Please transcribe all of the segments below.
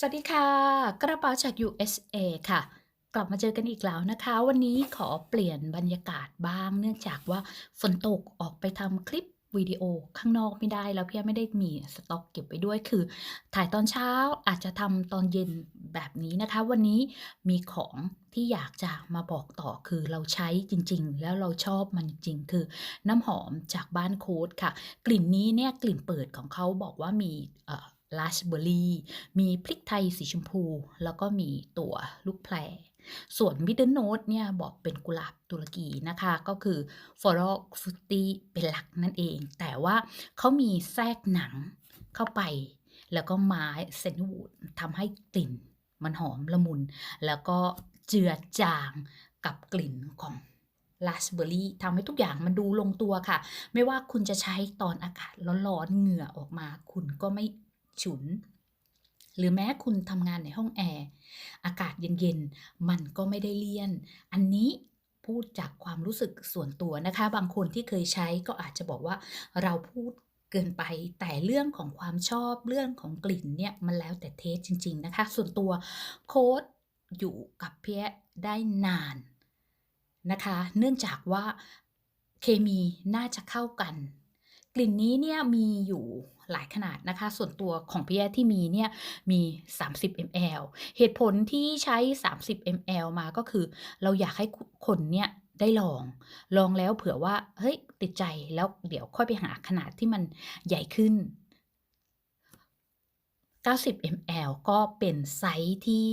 สวัสดีค่ะ กระเป๋าจาก USA ค่ะ กลับมาเจอกันอีกแล้วนะคะ วันนี้ขอเปลี่ยนบรรยากาศบ้าง เนื่องจากว่าฝนตกออกไปทำคลิปวิดีโอข้างนอกไม่ได้แล้วพี่ไม่ได้มีสต็อกเก็บไว้ด้วยคือ ถ่ายตอนเช้าอาจจะทำตอนเย็นแบบนี้นะคะ วันนี้มีของที่อยากจะมาบอกต่อคือเราใช้จริงๆ แล้วเราชอบมันจริงคือน้ำหอมจากบ้านโค้ดค่ะ กลิ่นนี้เนี่ยกลิ่นเปิดของเขาบอกว่ามีเอ่อ ราสเบอร์รี่ มีพริกไทยสีชมพู แล้วก็มีตัวลูกแพรส่วน Middle Note เนี่ยบอกเป็นกุหลาบตุรกีนะคะ ก็คือ Floral Fruity เป็นหลักนั่นเอง แต่ว่าเขามีแทรกหนังเข้าไป แล้วก็ไม้ Sandalwood ทำให้กลิ่นมันหอมละมุน แล้วก็เจือจางกับกลิ่นของราสเบอร์รี่ทำให้ทุกอย่างมันดูลงตัวค่ะ ไม่ว่าคุณจะใช้ตอนอากาศร้อนๆเหงื่อออกมา คุณก็ไม่ ฉุน หรือแม้คุณทำงานในห้องแอร์อากาศเย็นๆ มันก็ไม่ได้เลี่ยน อันนี้พูดจากความรู้สึกส่วนตัวนะคะ บางคนที่เคยใช้ก็อาจจะบอกว่าเราพูดเกินไปแต่เรื่องของความชอบเรื่องของกลิ่นเนี่ยมันแล้วแต่เทสจริง ๆ นะคะ ส่วนตัวโค้ดอยู่กับเพี่แอ๊ะได้นานนะคะ เนื่องจากว่าเคมีน่าจะเข้ากัน กลิ่นนี้เนี่ยมีอยู่หลายขนาดนะคะ ส่วนตัวของพี่แอ๊ะที่มีเนี่ยมี 30 ml เหตุผลที่ใช้ 30 ml มาก็คือ เราอยากให้คนเนี่ยได้ลอง ลองแล้วเผื่อว่า เฮ้ย ติดใจแล้วเดี๋ยวค่อยไปหาขนาดที่มันใหญ่ขึ้น 90 ml ก็เป็นไซซ์ที่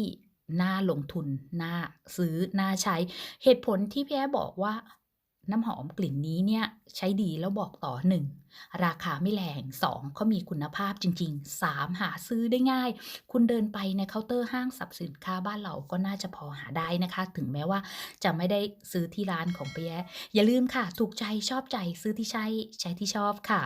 น่าลงทุน น่าซื้อ น่าใช้ เหตุผลที่พี่แอ๊ะบอกว่า น้ำหอมกลิ่นนี้เนี่ยใช้ดีแล้วบอกต่อ 1 ราคาไม่แรง 2 เขามีคุณภาพจริง ๆ 3 หาซื้อได้ง่าย คุณเดินไปในเคาน์เตอร์ห้างสรรพสินค้าบ้านเราก็น่าจะพอหาได้นะคะ ถึงแม้ว่าจะไม่ได้ซื้อที่ร้านของพี่แอ๊ะอย่าลืมค่ะ ถูกใจชอบใจซื้อที่ใช่ใช้ที่ชอบค่ะ